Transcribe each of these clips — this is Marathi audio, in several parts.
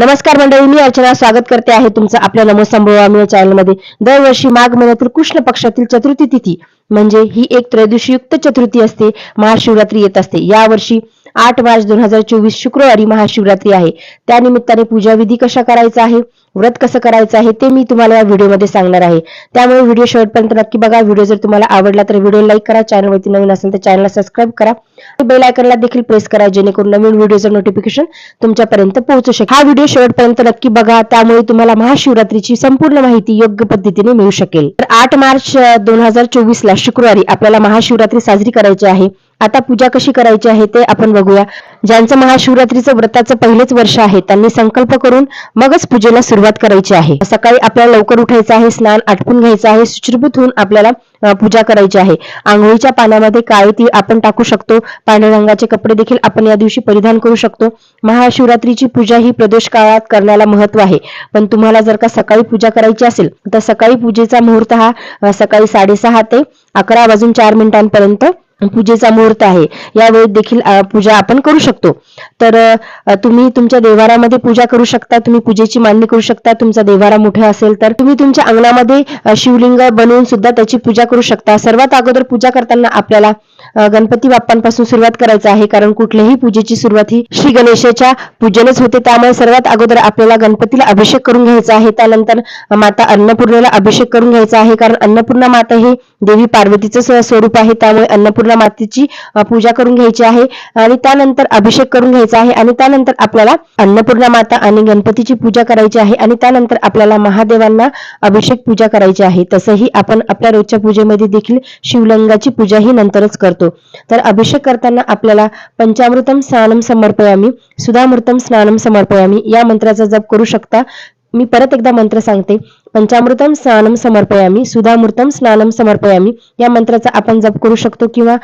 नमस्कार मंडळी मी अर्चना स्वागत करते आहे तुमचं आपल्या नमो संभवामी या चॅनलमध्ये. दरवर्षी माघ महिन्यातील कृष्ण पक्षातील चतुर्थी तिथी म्हणजे ही एक त्रयोदशीयुक्त चतुर्थी असते महाशिवरात्री येत असते. यावर्षी आठ मार्च दोन हजार चोवीस शुक्रवारी महाशिवरात्री आहे. त्यानिमित्ताने पूजाविधी कशा करायचा आहे? व्रत कसं करायचं आहे ते मी तुम्हाला या व्हिडिओमध्ये सांगणार आहे. त्यामुळे व्हिडिओ शेवटपर्यंत नक्की बघा. व्हिडिओ जर तुम्हाला आवडला तर व्हिडिओ लाईक करा. चॅनलवरती नवीन असेल तर चॅनलला सबस्क्राईब करा. बेल आयकनला देखील प्रेस करा जेणेकरून नवीन व्हिडिओचं नोटिफिकेशन तुमच्यापर्यंत पोहोचू शकेल. हा व्हिडिओ शेवटपर्यंत नक्की बघा. त्यामुळे तुम्हाला महाशिवरात्रीची संपूर्ण माहिती योग्य पद्धतीने मिळू शकेल. तर आठ मार्च दोन हजार चोवीस ला शुक्रवारी आपल्याला महाशिवरात्री साजरी करायची आहे. आता पूजा कशी करायची आहे ते आपण बघूया. ज्यांचं महाशिवरात्रीचं व्रताचं पहिलेच वर्ष आहे त्यांनी संकल्प करून मगच पूजेला सुरुवात करायची आहे. सकाळी आपल्याला लवकर उठायचं आहे स्नान आटपून घ्यायचं आहे शुचिर्भूत होऊन आपल्याला पूजा करायची आहे. आंघोळीच्या पाण्यामध्ये काळी ती आपण टाकू शकतो पांढऱ्या रंगाचे कपडे देखील आपण या दिवशी परिधान करू शकतो. महाशिवरात्रीची पूजा ही प्रदोष काळात करण्याला महत्त्व आहे. पण तुम्हाला जर का सकाळी पूजा करायची असेल तर सकाळी पूजेचा मुहूर्त हा सकाळी साडेसहा ते अकरा वाजून चार मिनिटांपर्यंत पूजेचा मुहूर्त आहे. यावेळी देखील पूजा आपण करू शकतो. तर तुम्ही तुमच्या देवारामध्ये पूजा करू शकता तुम्ही पूजेची मांडणी करू शकता तुमचा देवारा मोठा असेल तर तुम्ही तुमच्या अंगणामध्ये शिवलिंग बनवून सुद्धा त्याची पूजा करू शकता. सर्वात अगोदर पूजा करताना आपल्याला गणपती बाप्पांपासून सुरुवात करायचं आहे. कारण कुठल्याही पूजेची सुरुवात ही श्री गणेशाच्या पूजेनेच होते. त्यामुळे सर्वात अगोदर आपल्याला गणपतीला अभिषेक करून घ्यायचा आहे. त्यानंतर माता अन्नपूर्णेला अभिषेक करून घ्यायचा आहे. कारण अन्नपूर्णा माता ही देवी पार्वतीचं स्वरूप आहे. त्यामुळे अन्नपूर्णा मातेची पूजा करून घ्यायची आहे. आणि त्यानंतर अभिषेक करून घ्यायचा आहे. आणि त्यानंतर आपल्याला अन्नपूर्णा माता आणि गणपतीची पूजा करायची आहे. आणि त्यानंतर आपल्याला महादेवांना अभिषेक पूजा करायची आहे. तसंही आपण आपल्या रोजच्या पूजेमध्ये देखील शिवलिंगाची पूजा ही नंतरच करतो. तर अभिषेक करताना आपल्याला पंचामृतम स्नानम समर्पयामी सुधामृतम स्नानम समर्पयामी या मंत्राचा जप करू शकता. मी परत एकदा मंत्र सांगते. पंचामृतम स्नानम समर्पयामी सुधामृतम स्नानम समर्पयामी. या मंत्राचा आपण जप करू शकतो किंवा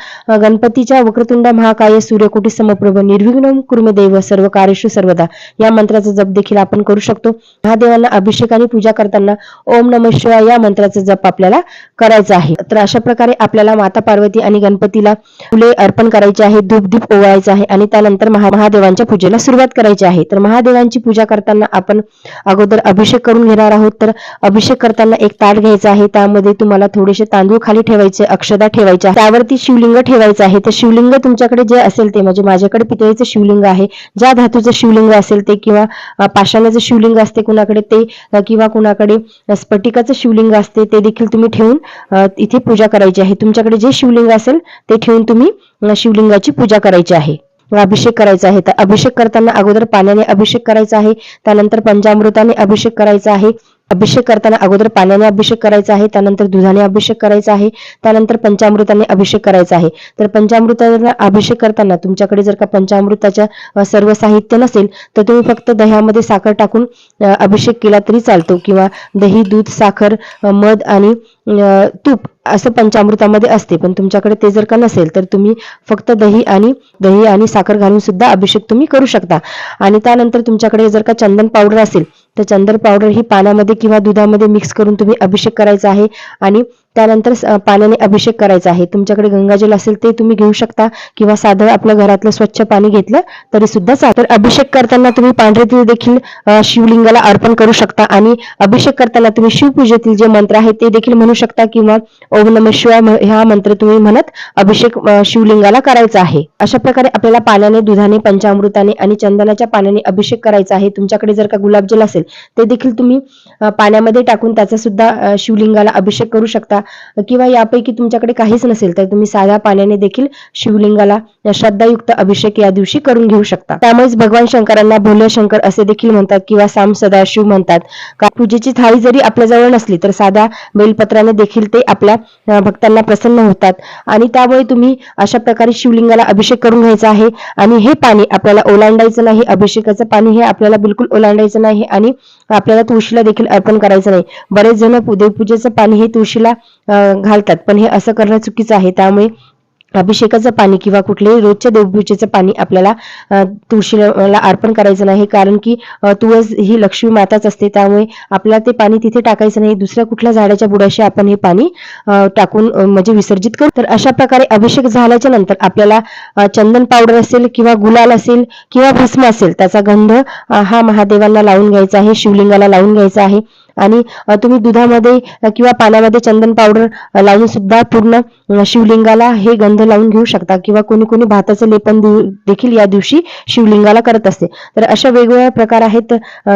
गणपतीच्या वक्रतुंड महाकाय सूर्यकोटी समप्रभ निर्विघ्न कुर्म देव सर्व कार्यशु सर्वदा. या मंत्राचा जप देखील आपण करू शकतो. महादेवांना अभिषेक आणि पूजा करताना ओम नम शिवाय या मंत्राचा जप आपल्याला करायचा आहे. तर अशा प्रकारे आपल्याला माता पार्वती आणि गणपतीला फुले अर्पण करायचे आहे धूप दीप ओवाळायचे आहे आणि त्यानंतर महा महादेवांच्या पूजेला सुरुवात करायची आहे. तर महादेवांची पूजा करताना आपण अगोदर अभिषेक करून घेणार आहोत. तर अभिषेक करताना एक ताट घ्यायचा आहे. त्यामध्ये तुम्हाला थोडेसे तांदूळ खाली ठेवायचे अक्षदा ठेवायच्या त्यावरती शिवलिंग ठेवायचं आहे. तर शिवलिंग तुमच्याकडे जे असेल ते म्हणजे माझ्याकडे पितळेचं शिवलिंग आहे. ज्या धातूचं शिवलिंग असेल ते किंवा पाषाणाचं शिवलिंग असते कुणाकडे ते किंवा कुणाकडे स्फटिकाचं शिवलिंग असते ते देखील तुम्ही ठेवून इथे पूजा करायची आहे. तुमच्याकडे जे शिवलिंग असेल ते ठेवून तुम्ही शिवलिंगाची पूजा करायची आहे. अभिषेक करायचा आहे. तर अभिषेक करताना अगोदर पाण्याने अभिषेक करायचा आहे. त्यानंतर पंचामृताने अभिषेक करायचा आहे. अभिषेक करताना अगोदर पाण्याने अभिषेक करायचा आहे त्यानंतर दुधाने अभिषेक करायचा आहे त्यानंतर पंचामृताने अभिषेक करायचा आहे. तर पंचामृताला अभिषेक करताना तुमच्याकडे जर का पंचामृताच्या सर्व साहित्य नसेल तर तुम्ही फक्त दह्यामध्ये साखर टाकून अभिषेक केला तरी चालतो. किंवा दही दूध साखर मध आणि तूप असं पंचामृतामध्ये असते. पण तुमच्याकडे ते जर का नसेल तर तुम्ही फक्त दही आणि दही आणि साखर घालून सुद्धा अभिषेक तुम्ही करू शकता. आणि त्यानंतर तुमच्याकडे जर का चंदन पावडर असेल तर चंदन पावडर ही पाण्यामध्ये किंवा दुधामध्ये मिक्स करून तुम्ही अभिषेक करायचा आहे. आणि त्यानंतर पाण्याने अभिषेक करायचा आहे. तुमच्याकडे गंगाजल असेल ते तुम्ही घेऊ शकता किंवा साधं आपल्या घरातलं स्वच्छ पाणी घेतलं तरी सुद्धा तर अभिषेक करताना तुम्ही पांढरे तीळ देखील शिवलिंगाला अर्पण करू शकता आणि अभिषेक करताना तुम्ही शिवपूजेतील जे मंत्र आहे ते देखील म्हणू शकता किंवा ओम नम शिवाय हा मंत्र तुम्ही म्हणत अभिषेक शिवलिंगाला करायचा आहे. अशा प्रकारे आपल्याला पाण्याने दुधाने पंचामृताने आणि चंदनाच्या पाण्याने अभिषेक करायचा आहे. तुमच्याकडे जर का गुलाबजल असेल ते देखील तुम्ही पाण्यामध्ये टाकून त्याचा सुद्धा शिवलिंगाला अभिषेक करू शकता. किंवा यापैकी तुमच्याकडे काहीच नसेल तर तुम्ही साध्या पाण्याने देखील शिवलिंगाला श्रद्धायुक्त अभिषेक या दिवशी करून घेऊ शकता. त्यामुळेच भगवान शंकरांना भोले शंकर असे देखील म्हणतात किंवा साम सदाशिव म्हणतात. का पूजेची थाळी जरी आपल्या जवळ नसली तर साध्या बेलपत्राने देखील ते आपल्या भक्तांना प्रसन्न होतात. आणि त्यामुळे तुम्ही अशा प्रकारे शिवलिंगाला अभिषेक करून घ्यायचा आहे. आणि हे पाणी आपल्याला ओलांडायचं नाही. अभिषेकाचं पाणी हे आपल्याला बिलकुल ओलांडायचं नाही. आणि आपल्याला तुळशीला देखील अर्पण करायचं नाही. बरेच जण देवपूजेचं पाणी हे तुळशीला घालतात. पण हे असं करणं चुकीचं आहे. त्यामुळे अभिषेकाचं पाणी किंवा कुठलेही रोजच्या देवपूजेचं पाणी आपल्याला तुळशीला अर्पण करायचं नाही. कारण की तुळस ही लक्ष्मी माताच असते. त्यामुळे आपल्याला ते पाणी तिथे टाकायचं नाही. दुसऱ्या कुठल्या झाडाच्या बुडाशी आपण हे पाणी टाकून म्हणजे विसर्जित करू. तर अशा प्रकारे अभिषेक झाल्याच्यानंतर आपल्याला चंदन पावडर असेल किंवा गुलाल असेल किंवा भस्म असेल त्याचा गंध हा महादेवांना लावून घ्यायचा आहे शिवलिंगाला लावून घ्यायचा आहे. आणि तुम्ही दुधामध्ये किंवा पाण्यामध्ये चंदन पावडर लावून सुद्धा पूर्ण शिवलिंगाला हे गंध लावून घेऊ शकता. किंवा कोणी कोणी भाताचं लेपन देखील या दिवशी शिवलिंगाला करत असते. तर अशा वेगवेगळ्या प्रकार आहेत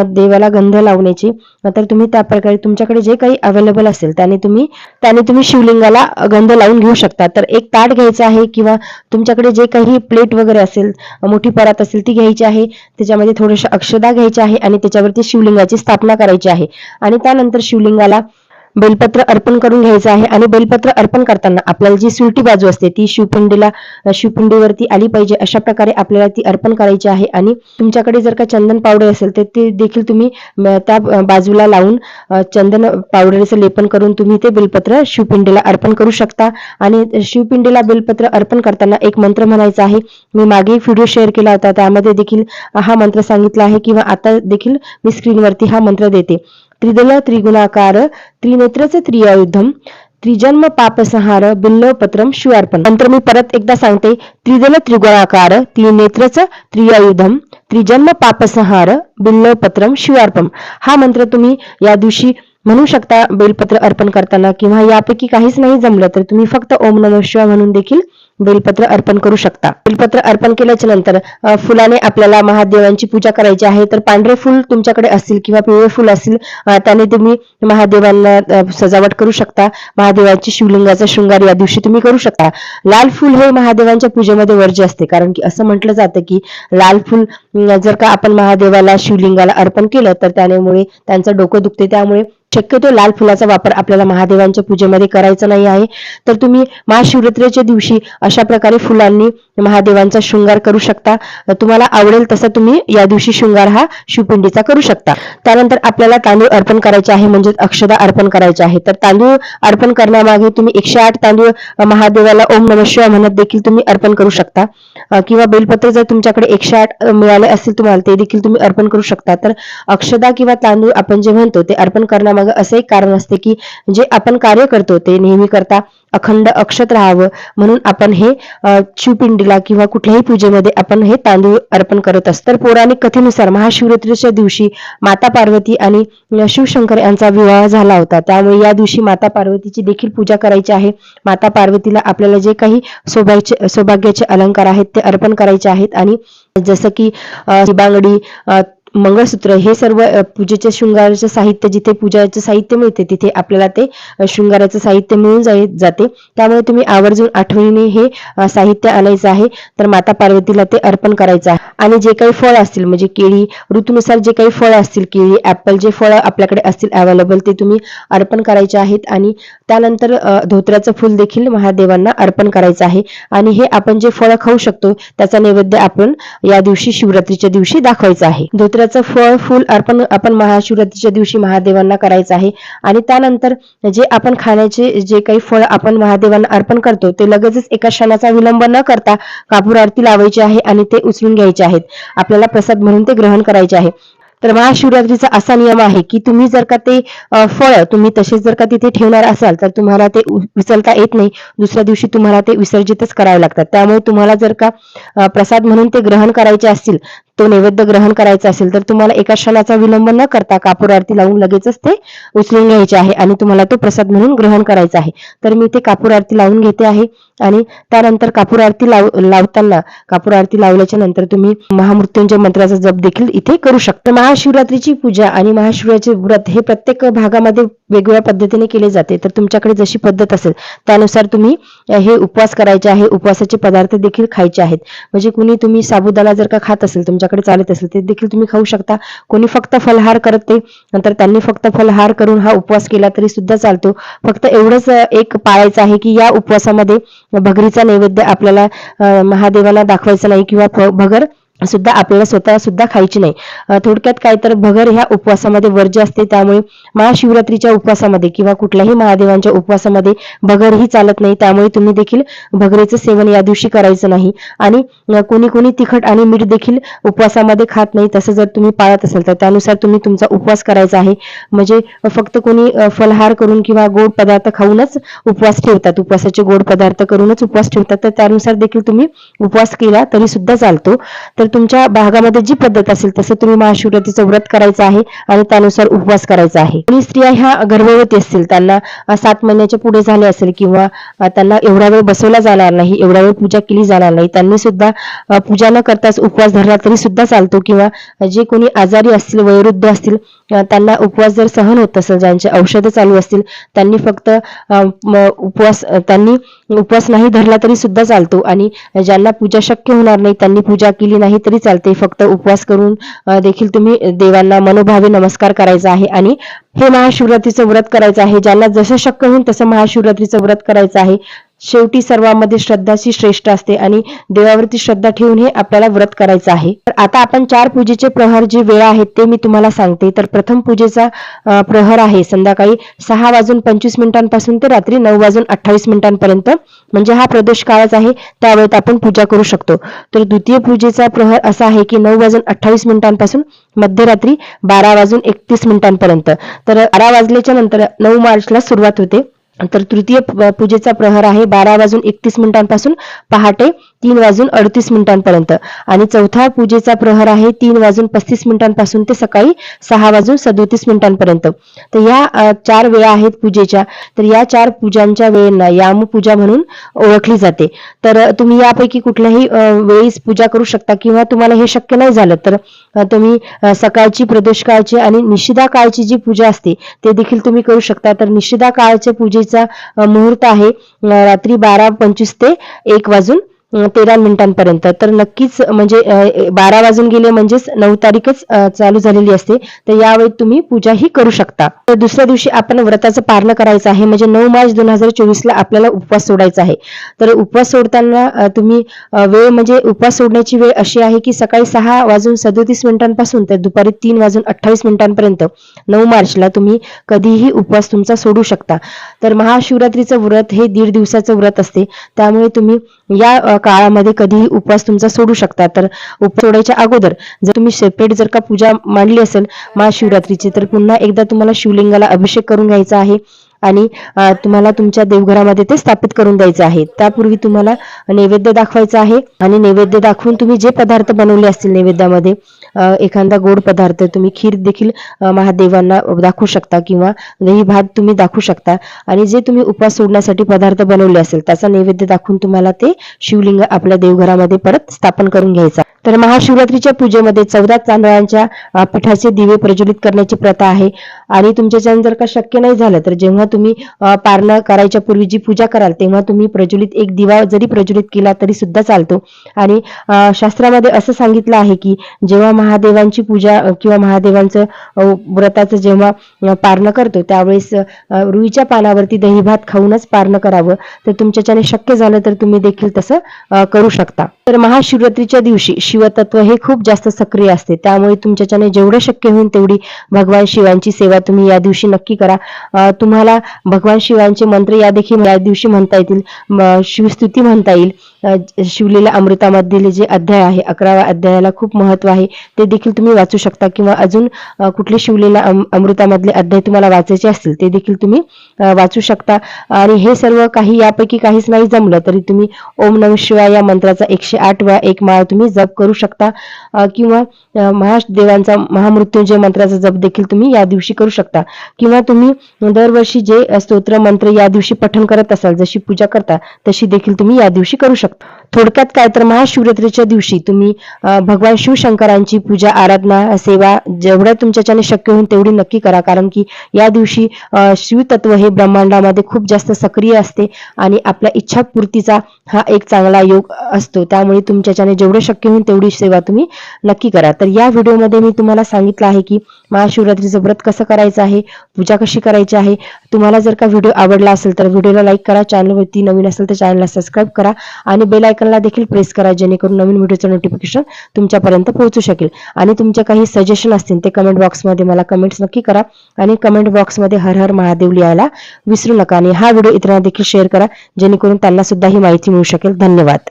देवाला गंध लावण्याचे. तर तुम्ही त्या प्रकारे तुमच्याकडे जे काही अवेलेबल असेल त्याने तुम्ही त्याने तुम्ही शिवलिंगाला गंध लावून घेऊ शकता. तर एक ताट घ्यायचं आहे किंवा तुमच्याकडे जे काही प्लेट वगैरे असेल मोठी परात असेल ती घ्यायची आहे. त्याच्यामध्ये थोडेसे अक्षदा घ्यायची आहे आणि त्याच्यावरती शिवलिंगाची स्थापना करायची आहे. आणि त्यानंतर शिवलिंगाला बेलपत्र अर्पण करून घ्यायचं आहे. आणि बेलपत्र अर्पण करताना आपल्याला जी सुलटी बाजू असते ती शिवपिंडीला शिवपिंडीवरती आली पाहिजे अशा प्रकारे आपल्याला ती अर्पण करायची आहे. आणि तुमच्याकडे जर का चंदन पावडर असेल तर ते देखील तुम्ही त्या बाजूला लावून चंदन पावडरचं लेपन करून तुम्ही ते बेलपत्र शिवपिंडीला अर्पण करू शकता. आणि शिवपिंडीला बेलपत्र अर्पण करताना एक मंत्र म्हणायचा आहे. मी मागे एक व्हिडिओ शेअर केला होता. त्यामध्ये देखील हा मंत्र सांगितला आहे किंवा आता देखील मी स्क्रीनवरती हा मंत्र देते. त्रिदल त्रिगुणाकार त्रिनेत्रच त्रियायुद्धम त्रिजन्म पापसंहार बिल्लपत्रम शिवार्पण. नंतर मी परत एकदा सांगते. त्रिदल त्रिगुणाकार त्रिनेत्रच त्रियायुधम त्रिजन्म पापसंहार बिल्लपत्रम शिवार्पण. हा मंत्र तुम्ही या दिवशी म्हणू शकता बेलपत्र अर्पण करताना किंवा यापैकी काहीच नाही जमलं तर तुम्ही फक्त ओम नम शिवाय म्हणून देखील बेलपत्र अर्पण करू शकता. बेलपत्र अर्पण केल्याच्यानंतर फुलाने आपल्याला महादेवांची पूजा करायची आहे. तर पांढरे फुल तुमच्याकडे असतील किंवा पिवळे फुल असतील त्याने तुम्ही महादेवांना सजावट करू शकता. महादेवाची शिवलिंगाचा शृंगार या दिवशी तुम्ही करू शकता. लाल फुल हे महादेवांच्या पूजेमध्ये वर्ज्य असते. कारण की असं म्हटलं जातं की लाल फुल जर का आपण महादेवाला शिवलिंगाला अर्पण केलं तर त्यामुळे त्यांचं डोकं दुखते. त्यामुळे शक्यतो लाल फुलाचा वापर आपल्याला महादेवांच्या पूजेमध्ये करायचा नाही आहे. तर तुम्ही महाशिवरात्रीच्या दिवशी अशा प्रकारे फुलांनी महादेवांचा शृंगार करू शकता. तुम्हाला आवडेल तसा तुम्ही या दिवशी शृंगार हा शिवपिंडीचा करू शकता. त्यानंतर आपल्याला तांदूळ अर्पण करायचे आहे म्हणजे अक्षदा अर्पण करायचे आहे. तर तांदूळ अर्पण करण्यामागे तुम्ही एकशे आठ तांदूळ महादेवाला ओम नमः शिवाय म्हणत देखील तुम्ही अर्पण करू शकता. किंवा बेलपत्र जर तुमच्याकडे एकशे आठ मिळाले असतील तुम्हाला ते देखील तुम्ही अर्पण करू शकता. तर अक्षदा किंवा तांदूळ आपण जे म्हणतो ते अर्पण करण्यामागे मग एक कारण असते की जे आपण कार्य करतो ते नेहमी करता अखंड अक्षत राहावं. म्हणून आपण हे शिवपिंडीला किंवा कुठल्याही पूजेमध्ये आपण हे तांदूळ अर्पण करत असतो. तर पौराणिक कथेनुसार महाशिवरात्रीच्या दिवशी माता पार्वती आणि शिवशंकर यांचा विवाह झाला होता. त्यामुळे या दिवशी माता पार्वतीची देखील पूजा करायची आहे. माता पार्वतीला आपल्याला जे काही सौभाग्याचे सौभाग्याचे अलंकार आहेत ते अर्पण करायचे आहेत. आणि जसं की बांगडी मंगळसूत्र हे सर्व पूजेच्या शृंगाराचे साहित्य जिथे पूजाचे साहित्य मिळते तिथे आपल्याला ते शृंगाराचं साहित्य मिळून जाई जाते. त्यामुळे तुम्ही आवर्जून आठवणीने हे साहित्य आणायचं आहे. तर माता पार्वतीला ते अर्पण करायचं आहे. आणि जे काही फळ असतील म्हणजे केळी ऋतूनुसार जे काही फळ असतील केळी ऍपल जे फळ आपल्याकडे असतील अवेलेबल ते तुम्ही अर्पण करायचे आहेत. आणि त्यानंतर धोत्र्याचं फुल देखील महादेवांना अर्पण करायचं आहे. आणि हे आपण जे फळ खाऊ शकतो त्याचा नैवेद्य आपण या दिवशी शिवरात्रीच्या दिवशी दाखवायचं आहे. मंत्राचं फळ फुल अर्पण आपण महाशिवरात्रीच्या दिवशी महादेवांना करायचं आहे. आणि त्यानंतर जे आपण खाण्याचे जे काही फळ आपण महादेवांना अर्पण करतो ते लगेचच एका क्षणाचा विलंब न करता कापूर आरती लावायची आहे आणि ते उचलून घ्यायचे आहेत. आपल्याला प्रसाद म्हणून ते ग्रहण करायचे आहे. तर महाशिवरात्रीचा असा नियम आहे की तुम्ही जर का ते फळ तुम्ही तसेच जर का तिथे ठेवणार असाल तर तुम्हाला ते उ- उचलता येत नाही. दुसऱ्या दिवशी तुम्हाला ते विसर्जितच करावे लागतात. त्यामुळे तुम्हाला जर का प्रसाद म्हणून ते ग्रहण करायचे असतील तो नैवेद्य ग्रहण करायचा असेल तर तुम्हाला एका क्षणाचा विलंब न करता कापूर आरती लावून लगेचच ते उचलून घ्यायचे आहे आणि तुम्हाला तो प्रसाद म्हणून ग्रहण करायचा आहे. तर मी ते कापूर आरती लावून घेते आहे आणि त्यानंतर कापूर आरती लाव लावताना कापूर आरती लावल्याच्या नंतर तुम्ही महामृत्युंजय मंत्राचा जप देखील इथे करू शकता. महाशिवरात्रीची पूजा आणि महाशिवरात्रीचे व्रत हे प्रत्येक भागामध्ये वेगवेगळ्या पद्धतीने केले जाते. तर तुमच्याकडे जशी पद्धत असेल त्यानुसार तुम्ही हे उपवास करायचे आहे उपवासाचे पदार्थ देखील खायचे आहेत. म्हणजे कुणी तुम्ही साबुदाणा जर का खात असेल तुमच्याकडे चालत असेल ते देखील तुम्ही खाऊ शकता. कोणी फक्त फलहार करते नंतर त्यांनी फक्त फलहार करून हा उपवास केला तरी सुद्धा चालतो. फक्त एवढंच एक पाळायचं आहे की या उपवासामध्ये भगरीचा नैवेद्य आपल्याला महादेवाला दाखवायचा नाही किंवा भगर सुद्धा आपल्याला स्वतः सुद्धा खायची नाही. थोडक्यात काय तर भगर ह्या उपवासामध्ये वर्ज्य असते त्यामुळे महाशिवरात्रीच्या उपवासामध्ये किंवा कुठल्याही महादेवांच्या उपवासामध्ये भगर ही चालत नाही त्यामुळे तुम्ही देखील भगरेचं सेवन या दिवशी करायचं नाही. आणि कोणी कोणी तिखट आणि मीठ देखील उपवासामध्ये खात नाही तसं जर तुम्ही पाळत असाल तर त्यानुसार तुम्ही तुमचा उपवास करायचा आहे. म्हणजे फक्त कोणी फलहार करून किंवा गोड पदार्थ खाऊनच उपवास ठेवतात उपवासाचे गोड पदार्थ करूनच उपवास ठेवतात तर त्यानुसार देखील तुम्ही उपवास केला तरी सुद्धा चालतो. तर तुमच्या भागामध्ये जी पद्धत असेल तसं तुम्ही महाशिवरात्रीचं व्रत करायचं आहे आणि त्यानुसार उपवास करायचा आहे. आणि स्त्रिया ह्या गर्भवती असतील त्यांना सात महिन्याच्या पुढे झाले असेल किंवा त्यांना एवढा वेळ बसवला जाणार नाही एवढा वेळ पूजा केली जाणार नाही त्यांनी सुद्धा पूजा न करताच उपवास धरला तरी सुद्धा चालतो किंवा जे कोणी आजारी असतील वयोवृद्ध असतील त्यांना उपवास जर सहन होत असेल ज्यांचे औषधं चालू असतील त्यांनी फक्त उपवास त्यांनी उपवास नाही धरला तरी सुद्धा चालतो आणि ज्यांना पूजा शक्य होणार नाही त्यांनी पूजा केली नाही तरी चालते फक्त उपवास करून देखील तुम्ही देवांना मनोभावे नमस्कार करायचा आहे आणि हे महाशिवरात्रीचं व्रत करायचं आहे. ज्यांना जसं शक्य होईल तसं महाशिवरात्रीचं व्रत करायचं आहे. शेवटी सर्वांमध्ये श्रद्धाची श्रेष्ठ असते आणि देवावरती श्रद्धा ठेवून हे आपल्याला व्रत करायचं आहे. तर आता आपण चार पूजेचे प्रहर जे वेळ आहेत ते मी तुम्हाला सांगते. तर प्रथम पूजेचा प्रहर आहे संध्याकाळी सहा वाजून पंचवीस मिनिटांपासून ते रात्री नऊ वाजून अठ्ठावीस मिनिटांपर्यंत. म्हणजे हा प्रदोष काळच आहे त्यावेळेत आपण पूजा करू शकतो. तर द्वितीय पूजेचा प्रहर असा आहे की नऊ वाजून अठ्ठावीस मिनिटांपासून मध्यरात्री बारा वाजून एकतीस मिनिटांपर्यंत. तर बारा वाजल्याच्या नंतर नऊ मार्चला सुरुवात होते. तर तृतीय पूजेचा प्रहर आहे बारा वाजून एकतीस मिनिटांपासून पहाटे तीन वाजून अडतीस मिनिटांपर्यंत. आणि चौथा पूजेचा प्रहर आहे तीन वाजून पस्तीस मिनिटांपासून ते सकाळी सहा वाजून सदोतीस मिनिटांपर्यंत. तर या चार वेळा आहेत पूजेच्या. तर या चार पूजांच्या वेळेंना याम पूजा म्हणून ओळखली जाते. तर तुम्ही यापैकी कुठल्याही वेळीस पूजा करू शकता किंवा तुम्हाला हे शक्य नाही झालं तर तुम्ही सकाळची प्रदोष काळची आणि निशिदा काळची जी पूजा असते ते देखील तुम्ही करू शकता. तर निशिदा काळच्या पूजे अ, मुहूर्त आहे. रात्री बारा पंचवीस ते एक वाजून तेरा मिनिटांपर्यंत. तर नक्कीच म्हणजे बारा वाजून गेले म्हणजेच नऊ तारीखच चालू झालेली असते. तर यावेळी तुम्ही पूजा ही करू शकता. तर दुसऱ्या दिवशी आपण व्रताचं पारण करायचं आहे. म्हणजे नऊ मार्च दोन हजार चोवीस ला आपल्याला उपवास सोडायचा आहे. तर उपवास सोडताना तुम्ही वेळ म्हणजे उपवास सोडण्याची वेळ अशी आहे की सकाळी सहा वाजून सदोतीस मिनिटांपासून तर दुपारी तीन वाजून अठ्ठावीस मिनिटांपर्यंत. नऊ मार्चला तुम्ही कधीही उपवास तुमचा सोडू शकता. तर महाशिवरात्रीचं व्रत हे दीड दिवसाचं व्रत असते. त्यामुळे तुम्ही या काळामध्ये कधीही उपवास तुमचा सोडू शकता. तर उपवास सोडायच्या अगोदर जर तुम्ही सेपरेट जर का पूजा मांडली असेल महाशिवरात्रीची तर पुन्हा एकदा तुम्हाला शिवलिंगाला अभिषेक करून घ्यायचा आहे आणि तुम्हाला तुमच्या देवघरामध्ये ते स्थापित करून द्यायचं आहे. त्यापूर्वी तुम्हाला नैवेद्य दाखवायचं आहे आणि नैवेद्य दाखवून तुम्ही जे पदार्थ बनवले असतील नैवेद्यामध्ये एखादा गोड पदार्थ तुम्ही खीर देखील महादेवांना दाखवू शकता किंवा दही भात तुम्ही दाखवू शकता. आणि जे तुम्ही उपास सोडण्यासाठी पदार्थ बनवले असेल त्याचा नैवेद्य दाखवून तुम्हाला ते शिवलिंग आपल्या देवघरामध्ये परत स्थापन करून घ्यायचा. तर महाशिवरात्रीच्या पूजेमध्ये चौदा तांदळांच्या पिठाचे दिवे प्रज्वलित करण्याची प्रथा आहे. आणि तुमच्याच्यानं जर का शक्य नाही झालं तर जेव्हा तुम्ही पारणं करायच्या पूर्वी जी पूजा कराल तेव्हा तुम्ही प्रज्वलित एक दिवा जरी प्रज्वलित केला तरी सुद्धा चालतो. आणि शास्त्रामध्ये असं सांगितलं आहे की जेव्हा महादेवांची पूजा किंवा महादेवांचं व्रताचं जेव्हा पारण पारणं करतो त्यावेळेस रुईच्या पानावरती दही भात खाऊनच पारणं करावं. तर तुमच्याच्याने शक्य झालं तर तुम्ही देखील तसं करू शकता. तर महाशिवरात्रीच्या दिवशी शिवतत्व हे खूप जास्त सक्रिय असते. त्यामुळे तुमच्याच्याने जेवढं शक्य होईल तेवढी भगवान शिवांची सेवा तुम्ही या दिवशी नक्की करा. तुम्हाला भगवान शिवांचे मंत्र या देखील या दिवशी म्हणता येतील. शिवस्तुती म्हणता येईल. शिवलेल्या अमृतामधील जे अध्याय आहे अकराव्या अध्यायाला खूप महत्त्व आहे. ते देखील तुम्ही वाचू शकता किंवा अजून कुठले शिवलेल्या अमृतामधले अध्याय तुम्हाला वाचायचे असतील ते देखील तुम्ही वाचू शकता. आणि हे सर्व काही यापैकी काहीच नाही जमलं तरी तुम्ही ओम नम शिवाय या मंत्राचा एकशे आठ वेळा एक माळ तुम्ही जप करू शकता. किंवा महादेवांचा महामृत्युंजय मंत्राचा जप देखील तुम्ही या दिवशी करू शकता. किंवा तुम्ही दरवर्षी जे स्तोत्र मंत्र या दिवशी पठण करत असाल जशी पूजा करता तशी देखील तुम्ही या दिवशी करू शकता. थोडक्यात काय तर महाशिवरात्रीच्या दिवशी तुम्ही भगवान शिवशंकरांची पूजा आराधना सेवा जेवढ्या तुमच्याच्याने शक्य होईल तेवढी नक्की करा. कारण की या दिवशी शिवतत्व हे ब्रह्मांडामध्ये खूप जास्त सक्रिय असते आणि आपल्या इच्छापूर्तीचा हा एक चांगला योग असतो. त्यामुळे तुमच्याच्याने जेवढं शक्य होईल तेवढी सेवा तुम्ही नक्की करा. तर या व्हिडिओमध्ये मी तुम्हाला सांगितलं आहे की महाशिवरात्रीचं व्रत कसं करायचं आहे पूजा कशी करायची आहे. तुम्हाला जर का व्हिडिओ आवडला असेल तर व्हिडिओला लाईक करा चॅनलवरती नवीन असेल तर चॅनलला सबस्क्राईब करा आणि बेल आयकनला देखील प्रेस करा जेणेकरून नवीन व्हिडिओचं नोटिफिकेशन तुमच्यापर्यंत पोहोचू शकेल. आणि तुमच्या काही सजेशन असतील ते कमेंट बॉक्समध्ये मला कमेंट्स नक्की करा आणि कमेंट बॉक्समध्ये हर हर महादेव लिहायला विसरू नका. आणि हा व्हिडिओ इतरांना देखील शेअर करा जेणेकरून त्यांना सुद्धा ही माहिती मिळू शकेल. धन्यवाद.